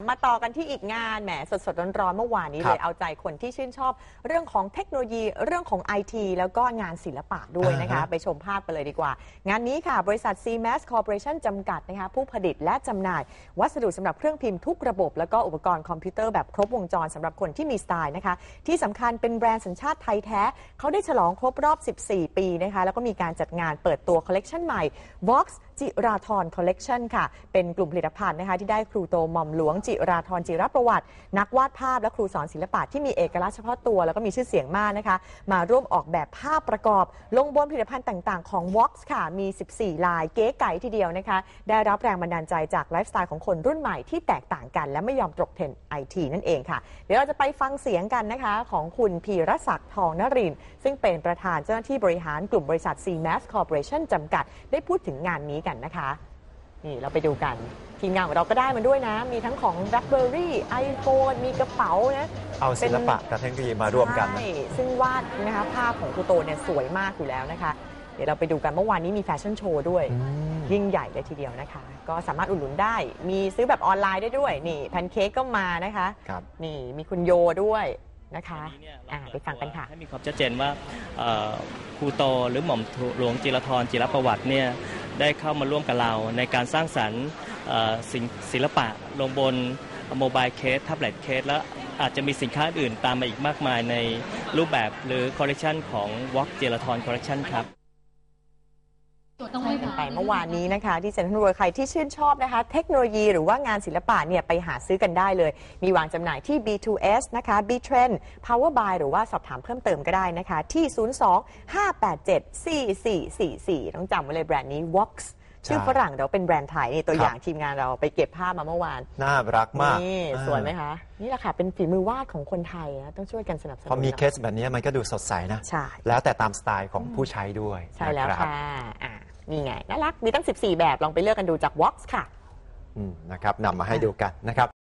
มาต่อกันที่อีกงานแหมสดสดๆร้อนๆเมื่อวานนี้ครัเลบยเอาใจคนที่ชื่นชอบ เรื่องของเทคโนโลยีเรื่องของไอทีแล้วก็งานศิลปะด้วยนะคะอ่าฮะไปชมภาพกันเลยดีกว่า งานนี้ค่ะ บริษัท CMAS Corporation จำกัดนะคะผู้ผลิตและจำหน่าย วัสดุสำหรับเครื่องพิมพ์ทุกระบบ แล้วก็อุปกรณ์คอมพิวเตอร์แบบครบวงจรสำหรับคนที่มีสไตล์นะคะ ที่สำคัญเป็นแบรนด์สัญชาติไทยแท้ เขาได้ฉลองครบรอบ 14 ปีนะคะแล้วก็มีการจัดงานเปิดตัวคอลเลกชันใหม่ Vox จิราธรคอลเลกชันค่ะเป็นกลุ่มผลิตภัณฑ์นะคะที่ได้ครูโตหม่อมหลวงจิราธรจิรประวัติ นักวาดภาพและครูสอนศิลปะที่มีเอกลักษณ์เฉพาะตัว แล้วก็มีชื่อเสียงมากนะคะ มาร่วมออกแบบภาพประกอบ ลงบนผลิตภัณฑ์ต่างๆ ของ Vox ค่ะ มี 14 ลายเก๋ไก๋ทีเดียวนะคะ ได้รับแรงบันดาลใจจากไลฟ์สไตล์ของคนรุ่นใหม่ที่แตกต่างกัน และไม่ยอมตกเทรนไอทีนั่นเองค่ะ เดี๋ยวเราจะไปฟังเสียงกันนะคะ ของคุณพีรศักดิ์ทองนรินทร์ซึ่งเป็นประธานเจ้าหน้าที่บริหารกลุ่มบริษัท CMAS Corporation จำกัด ได้พูดถึงงานนี้กันนะคะ นี่เราไปดูกัน ทีมงานของเราก็ได้มาด้วยนะ มีทั้งของ BlackBerry iPhone มีกระเป๋านะ เอาศิลปะกับเทคโนโลยีมารวมกันนะ ใช่ซึ่งวาดนะคะภาพของครูโตเนี่ยสวยมากอยู่แล้วนะคะ เดี๋ยวเราไปดูกันเมื่อวานนี้มีแฟชั่นโชว์ด้วย อืม ยิ่งใหญ่เลยทีเดียวนะคะ ก็สามารถอุดหนุนได้ มีซื้อแบบออนไลน์ได้ด้วย นี่แพนเค้กก็มานะคะ ครับ นี่มีคุณโยด้วยนะคะอันนี้เนี่ยอ่าเราไปฟังกันค่ะ ให้มีความชัดเจนว่าเอ่อครูโตหรือหม่อมหลวงจิรธรจิรประวัติเนี่ย ได้เข้ามาร่วมกับเรา ในการสร้างสรรค์ศิลปะลงบนโมบายเคสแท็บเล็ตเคสและอาจจะมีสินค้าอื่นตามมาอีกมากมายในรูปแบบหรือคอลเลกชันของวอล์กจิรธรคอลเลกชันครับ ใช่กันไปเมื่อวานนี้นะคะ ที่เซ็นทรัลเวิลด์ใครที่ชื่นชอบนะคะ เทคโนโลยีหรือว่างานศิลปะเนี่ยไปหาซื้อกันได้เลย มีวางจำหน่ายที่ B2S นะคะ B-Trend Power by หรือว่าสอบถามเพิ่มเติมก็ได้นะคะ ที่ 02-587-4444 ต้องจำไว้เลยแบรนด์นี้ Vox ชื่อใช่ฝรั่งแต่ว่าเป็นแบรนด์ไทยนี่ตัวครับอย่างทีมงานเราไปเก็บภาพมาเมื่อวาน น่ารักมาก นี่อ่าสวยไหมคะ นี่แหละค่ะ เป็นฝีมือวาดของคนไทยนะต้องช่วยกันสนับสนุนพอมีนะเคสแบบนี้มันก็ดูสดใสนะใช่แล้วแต่ตามสไตล์ของผู้ใช้ด้วยใช่แล้วนะครับค่ะอ่า นี่ไงน่ารักมีตั้ง 14 แบบลองไปเลือกกันดูจาก Vox ค่ะ อืมนะครับนำมาให้ดูกันนะครับ